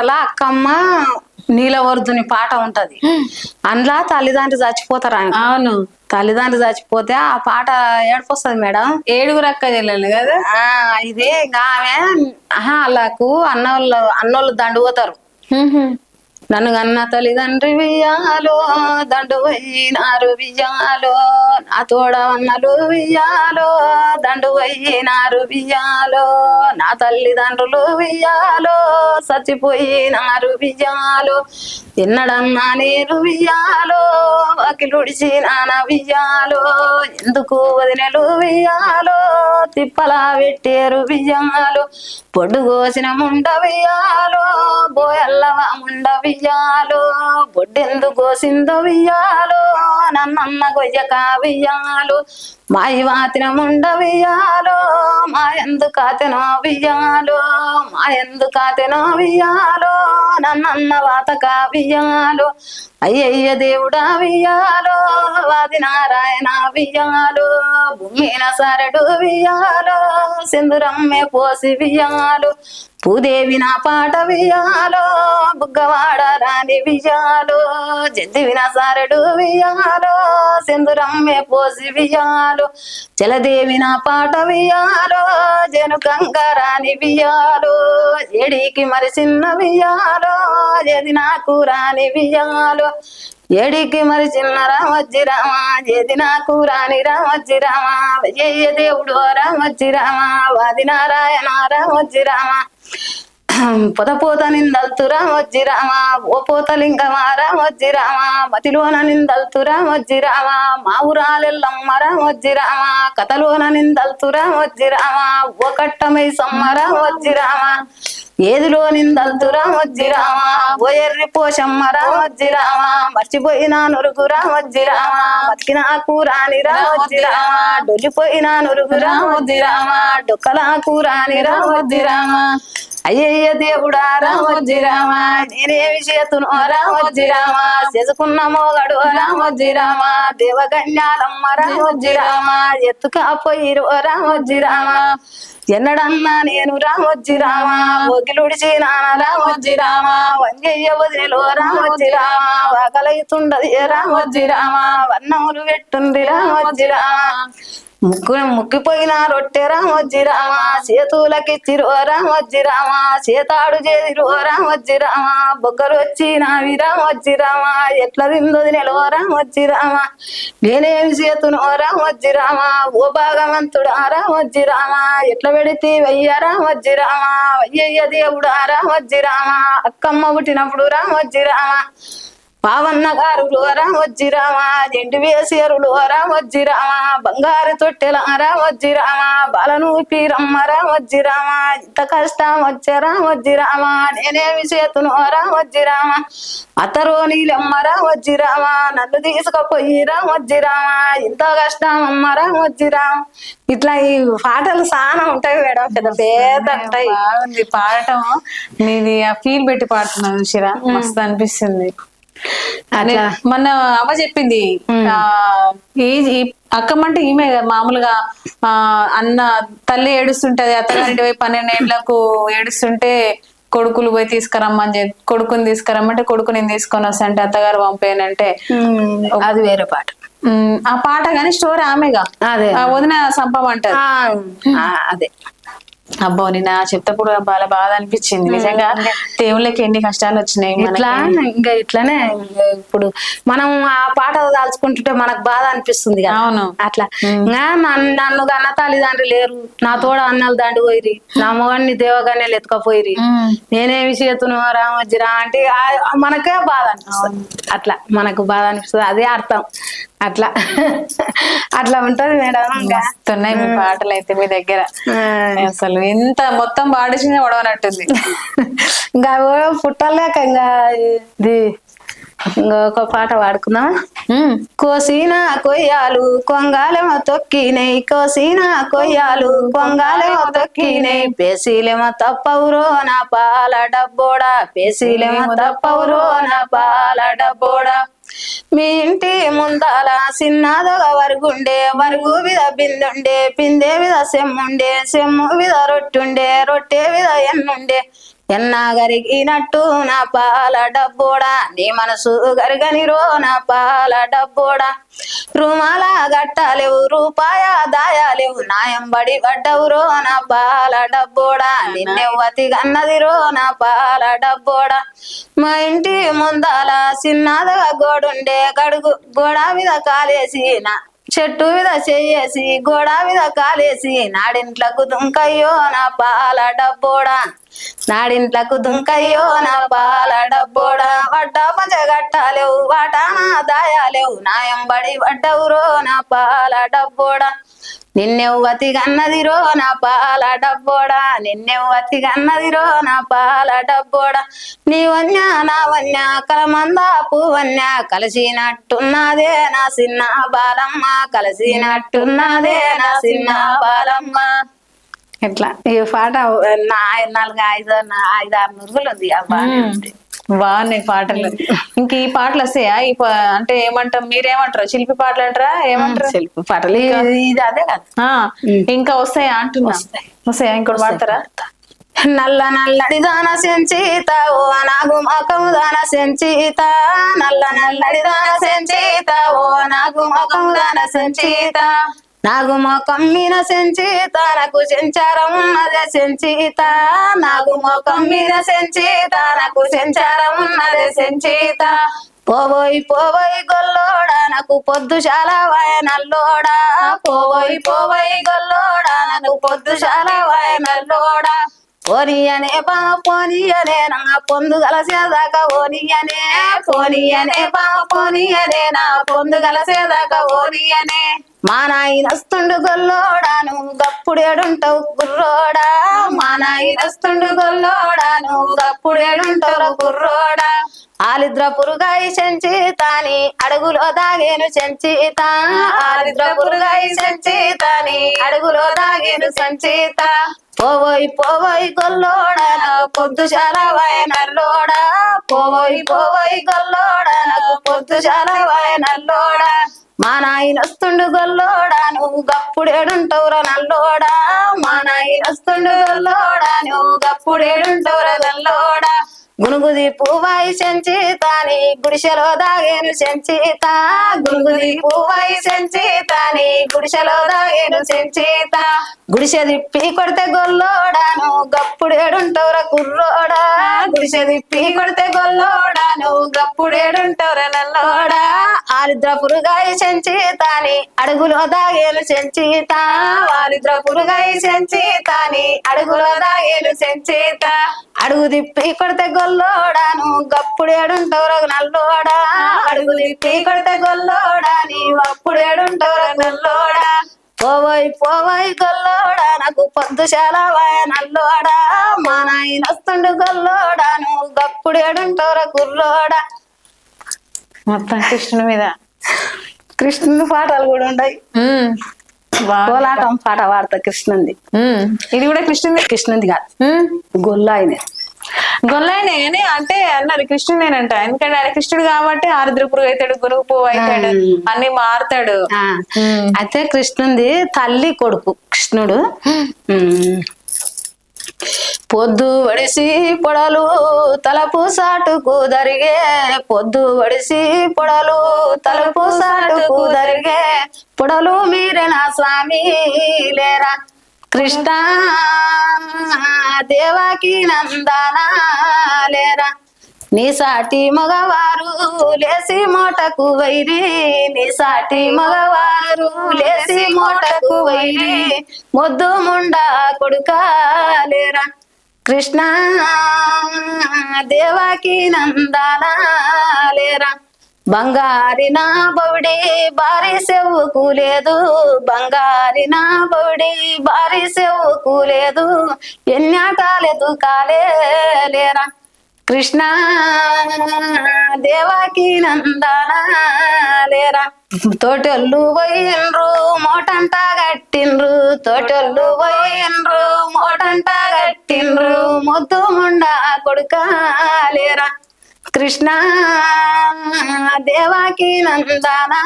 పాటలా అక్కమ్మ నీలవర్ధుని పాట ఉంటది. అందులో తల్లిదండ్రులు చచ్చిపోతారు ఆయన అవును. తల్లిదండ్రులు చచ్చిపోతే ఆ పాట ఏడుపొస్తుంది మేడం? ఏడుగురు అక్క చెల్లెలు కదా? ఆ ఇదే ఆమె ఆహా వాళ్ళకు అన్నోళ్ళు అన్నోళ్ళు దండు పోతారు. నన్ను కన్న తల్లిదండ్రి వియ్యాలో దండు పోయినారు వియ్యాలో. నా తోడ అన్నలు వియ్యాలో దండు పోయినారు వియ్యాలో. నా తల్లిదండ్రులు వియ్యాలో. చచ్చిపోయినారు బియ్యాలు తిన్నడన్నా నేను బియ్యాలు అఖిలుడిచి నాన్న బియ్యాలు ఎందుకు వదినలు బియ్యాలు తిప్పలా పెట్టారు బియ్యాలు పొడ్డు కోసిన ముండ బియ్యాలు బోయల్లవా ముండ బియ్యాలు బొడ్డెందు కోసిందో వియ్యాలో. నన్నన్న గొయ్య వియ్యాలో మాయి వాతిన ముండ వియ్యాలో మా ఎందు కాతెనో వియ్యాలో మా ఎందు కాతెనో వియ్యాలో నన్నన్న వాత వియ్యాలో అయ్యయ్య దేవుడా వియ్యాలో వాది నారాయణ వియ్యాలో భూమిన సరడు వియాలు సింధురమ్మే పోసి వియాలు భూదేవి నా పాట వియ్యాలో బుగ్గవాడ రాని వియాలు జద్ది సరడు వియాలు సింధురమ్మే పోసి వియాలు జలదేవి నా పాట వియాలు జను కంకరాని వియాలు ఎడికి మరి చిన్న వియాలు ఏది నాకు రాని వియాలు ఏడికి మరి చిన్న రామజ్జి రామ జది నాకు రాని రామజ్జి రామ జయ దేవుడు రామజ్జి రామ వాది నారాయణ రామజ్జి రామ పొద పోత నిందల్తురా వజ్జి రామ ఓ పోత లింగమారా వజ్జి రామ మతిలోన నిందల్తురా వజ్జి రామ మా ఊరాలెల్లమ్మరా వజ్జి రామ కథలోన నిందల్తురా వజ్జి రామ ఓ కట్టమై సమ్మరా వజ్జి రామ ఏదిలో నిందల్తురా వజ్జి రామా? పోయర్రి పోషమ్మ పోషమ్మరా వజ్జి రామ? మర్చిపోయిన నురుగురా వజ్జి రామ? బతికిన కూరాని వజ్జి రామా? డొల్లిపోయిన నురుగు వజ్జి రామా? డొక్కల కూరాని వజ్జి రామా? అయ్యయ్య దేవుడా రామోజీ రామ నేనేమి చేతును రామోజీ రామ చేసుకున్న మోగడు రామోజీ రామ దేవగన్యాలమ్మ రామోజీ రామ ఎత్తుకపోయిరు రామోజీ రామ. ఎన్నడన్నా నేను రామోజీ రామ ఒగిలుడిచి నాన్న రామోజీ రామ వంజయ్య వదిలేలో రామోజీ రామ వాకలైతుండది రామోజీ రామ వన్నములు పెట్టుంది రామోజీ రామ. ముక్కు ముక్కిపోయిన రొట్టె రామొజ్జి రామ చేతులకిచ్చిరు రామొజ్జి రామ చేతాడు చేదిరు రామొజ్జి రామ బొగ్గలు వచ్చి నావి రామొజ్జి రామ ఎట్లా తిందది నెలో రామొజ్జి రామ నేనేమి చేతును రామొజ్జి రామ ఓ భాగవంతుడు రామొజ్జి రామ ఎట్లా పెడితే వయ్య రామొజ్జి రామ వయ్యయ్య దేవుడు రామొజ్జి రామ అక్కమ్మ పుట్టినప్పుడు రామొజ్జి రామ పావన్న గారు రామొజ్జి రామ జంటి వేసేరులు రామొజ్జి రామ బంగారు తొట్టెల రామొజ్జి రామ బాలను పీరమ్మ రామొజ్జి రామ ఇంత కష్టం వచ్చే రామొజ్జి రామ నేనేమి చేతును రామొజ్జి రామ అతరో నీలమ్మ రామొజ్జి రామ నన్ను తీసుకుపోయి రామొజ్జి రామ ఇంత కష్టం అమ్మ రామొజ్జి రామ. ఇట్లా ఈ పాటలు చాలా ఉంటాయి మేడం పెద్ద పెద్ద ఉంటాయి. పాడటం. నీది ఆ ఫీల్ పెట్టి పాడుతున్నాను శిరా మస్తు అనిపిస్తుంది. అట్లా. మొన్న అవ్వ చెప్పింది అక్కమ్మ అంటే ఈమె మామూలుగా ఆ అన్న తల్లి ఏడుస్తుంటది అత్తగారింటి పోయి పన్నెండు ఏళ్ళకు ఏడుస్తుంటే కొడుకులు పోయి తీసుకురమ్మని చెప్పి కొడుకుని తీసుకురమ్మంటే కొడుకు నేను తీసుకొని వస్తా అంటే అత్తగారు పంపేనంటే. అది వేరే పాట. ఆ పాట గాని స్టోరీ ఆమెగా. వదిన సంపమంటారు అదే. అబ్బో నిన్న చెప్తప్పుడు బాగా బాధ అనిపించింది. నిజంగా దేవుళ్ళకి ఎన్ని కష్టాలు వచ్చినాయి ఇట్లా ఇంకా ఇట్లానే ఇప్పుడు మనం ఆ పాట దాల్చుకుంటుంటే మనకు బాధ అనిపిస్తుంది అవును. అట్లా. నన్ను కన్న తల్లిదండ్రులు లేరు. నా తోడ అన్నలు దాండి పోయిరి నా మొగన్ని దేవగానే ఎత్తుకపోయిరి. నేనేమి చేతును రామొజ్జిరా అంటే మనకే బాధ అనిపిస్తుంది. అట్లా మనకు బాధ అనిపిస్తుంది. అదే అర్థం. అట్లా. అట్లా ఉంటది మేడం మస్తున్నాయి మీ పాటలు అయితే మీ దగ్గర. అసలు ఎంత మొత్తం పాడిసిన ఉడవనట్టుంది ఇంకా పుట్టలేక ఇంకా ఇది ఇంకొక పాట పాడుకుందాం ఉమ్. కోసిన కొయ్యాలు కొంగాలేమో తొక్కినై కోసిన కొయ్యాలు కొంగాలేమో తొక్కినై పేసీలేమో తప్పవురో నా పాల డబ్బోడా పేసీలేమో తప్పవురో నా పాల డబ్బోడా. మీ ఇంటి ముందాల చిన్నదొగ వరుగుండే వరుగు విధ బిందుండే పిందే విధ సెమ్ముండే సెమ్ము విధ రొట్టుండే రొట్టె విధ ఎన్నుండే. ఎన్నాగరిగినట్టు నా పాల డబ్బోడా? నీ మనసు గరగనిరో నా పాల డబ్బోడా? రుమాల గట్టలేవు రూపాయ దాయాలేవు నాయంబడి పడ్డవురో నా పాల డబ్బోడా? నిన్నెవ్వతి గన్నదిరో నా పాల డబ్బోడా? మా ఇంటి ముందాల చిన్నదగా గోడుండే గడుగు గోడ మీద కాలేసి నా చెట్టు మీద చెయ్యేసి గోడ మీద కాలేసి నాడింట్లకు దుంకయ్యో నా పాల డబ్బోడా. నాడింట్లకు దుంకయ్యో నా పాల డబ్బోడా. వడ్డ పంచగట్టాలేవు వాటానా దాయాలేవు నాయంబడి వడ్డవురో నా పాల డబ్బోడా. నిన్నెవ్వతి గన్నదిరో నా పాల డబ్బోడా నిన్నెవ్వతి గన్నదిరో నా పాల డబ్బోడా. నీ వన్య నా వన్య కలమంద పువన్య కలిసినట్టున్నదే నా చిన్న బాలమ్మ కలిసినట్టున్నదే నా చిన్న బాలమ్మ. ఇట్లా ఈ పాట నా నాలుగు ఐదు నా ఐదు ఆరు నురుగులు ఉంది ఆ పాట. బాగున్నాయి పాటలు. ఇంక ఈ పాటలు వస్తాయా? ఈ అంటే ఏమంటాం మీరేమంటారు? శిల్పి పాటలు అంటారా? ఏమంటారు? శిల్పి పాటలు ఇది అదే కదా. ఇంకా వస్తాయా అంటున్నా? వస్తాయా. ఇంకోటి పాడతారా? నల్ల నల్లడి దాన సెంచిత ఓ నాగు మకము దాన సెంచిత. నల్ల నల్లడి దాన సెంచిత ఓ నాగు మకము దాన సెంచిత. నాగు మొఖం మీద సెంచిత నాకు సెంచారం ఉన్నదే సెంచిత నాగు మొఖం మీద సెంచిత నాకు సెంచారం ఉన్నదే సెంచిత పోవోయి పోవోయి గొల్లోడా నాకు పొద్దు చాలా వాయనల్లోడా పోవోయి పోవోయి గొల్లోడా నాకు పొద్దు చాలా వాయనల్లోడా ఓనియనే పామ పోనియనే నా పొందుగల సేదాక ఓనియనే పోనియనే పామ పోనియనే నా పొందుగల సేదాక ఓనియనే మా నాయనస్తుండు వస్తుండు గప్పుడేడుంటావు గుర్రోడా. మా నాయనస్తుండు గొల్లోడాను గొల్లోడా గుర్రోడా. ఆలిద్ర పురుగాయి సెంచితాని అడుగులో దాగేను సంచిత ఆలిద్ర పురుగాయి సెంచితాని అడుగులో దాగేను సంచిత పోవోయి పోవోయి గొల్లోడా నాకు పొద్దు చాలా వాయనల్లోడా పోవోయి పోవోయి గొల్లోడా నాకు పొద్దు చాలా వాయనల్లోడా మా నాయన వస్తుండు గొల్లోడా నువ్వు గప్పుడు నల్లోడ. నల్లోడా మా నాయన వస్తుండు గొల్లోడా నువ్వు గప్పుడు ఏడుంటావురా నల్లోడా. గునుగుది పువ్వాయి సెంచితాని గుడిసెలో దాగేను సెంచిత గునుగుది పువ్వాయి సెంచితాని గుడిసెలో దాగేను సెంచిత గుడిసె దిప్పి కొడితే గొల్లోడాను గప్పుడు ఏడుంటావురా కుర్రోడా. గుడిసె దిప్పి కొడితే గొల్లోడాను గప్పుడు ఏడుంటావురా నల్లోడా. ఆరిద్ర పురుగాయి సెంచితాని అడుగులో దాగేను సెంచిత ఆరిద్ర పురుగాయి సెంచితాని అడుగులో దాగేను సెంచిత అడుగు దిప్పి కొడితే గొల్లోడాను. గప్పుడు ఏడుంటావురా నల్లోడా. అడుగు తిప్పి కొడితే గొల్లోడా. నీవు అప్పుడు ఏడుంటావురా నల్లోడా. పోవోయ్ పోవోయ్ గొల్లోడా. నాకు పొద్దు చాలా వాయ నల్లోడా. మా నాయన వస్తుండు గొల్లోడా నువ్వు గప్పుడు ఏడుంటావురా గుర్రోడా మొత్తం కృష్ణుని మీద. కృష్ణుని పాటలు కూడా ఉంటాయి. కోలాటం పాట పాడతా కృష్ణుంది. ఇది కూడా కృష్ణుని కృష్ణుంది కాదు. ఉమ్, గొల్ల ఆయన గొల్లాయనే అంటే అన్నారు కృష్ణుడేనంట ఎందుకంటే ఆయన కృష్ణుడు కాబట్టి ఆరుద్ర పురుగు అవుతాడు గురువు పువ్వు అవుతాడు అన్ని మారుతాడు. అయితే కృష్ణుంది తల్లి కొడుకు కృష్ణుడు. పొద్దు వడిసి పొడలు తలపు సాటుకు దరిగే పొద్దు వడిసి పొడలు తలపు సాటుకు దరిగే పొడలు మీరే నా స్వామి లేరా? కృష్ణ దేవాకి నందనాలేరా నీ సాటి మగవారు లేసి మోటకు వైరి. నీ సాటి మగవారు లేసి మోటకు వైరి. ముద్దు ముండ కొడుకాలేరా కృష్ణ దేవాకి నందనాలేరా బంగారి నా బౌడే భారీ సెవ్వుకు లేదు. బంగారి నా బౌడే భారీ సెవ్వుకు లేదు. ఎన్యాటాలెదు కాలే లేరా కృష్ణ దేవాకి నందన లేరా? తోటొల్లు పోయిండ్రు మోటంట గట్టిండ్రు తోటొల్లు పోయిండ్రు మోటంట గట్టిండ్రు ముద్దు ముండ కొడుకాలేరా కృష్ణ దేవాకి నందనా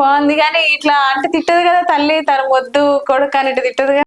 బాగుంది కానీ ఇట్లా అంటే తిట్టదు కదా తల్లి తన వద్దు కొడుకు అని ఇటు తిట్టదు కదా.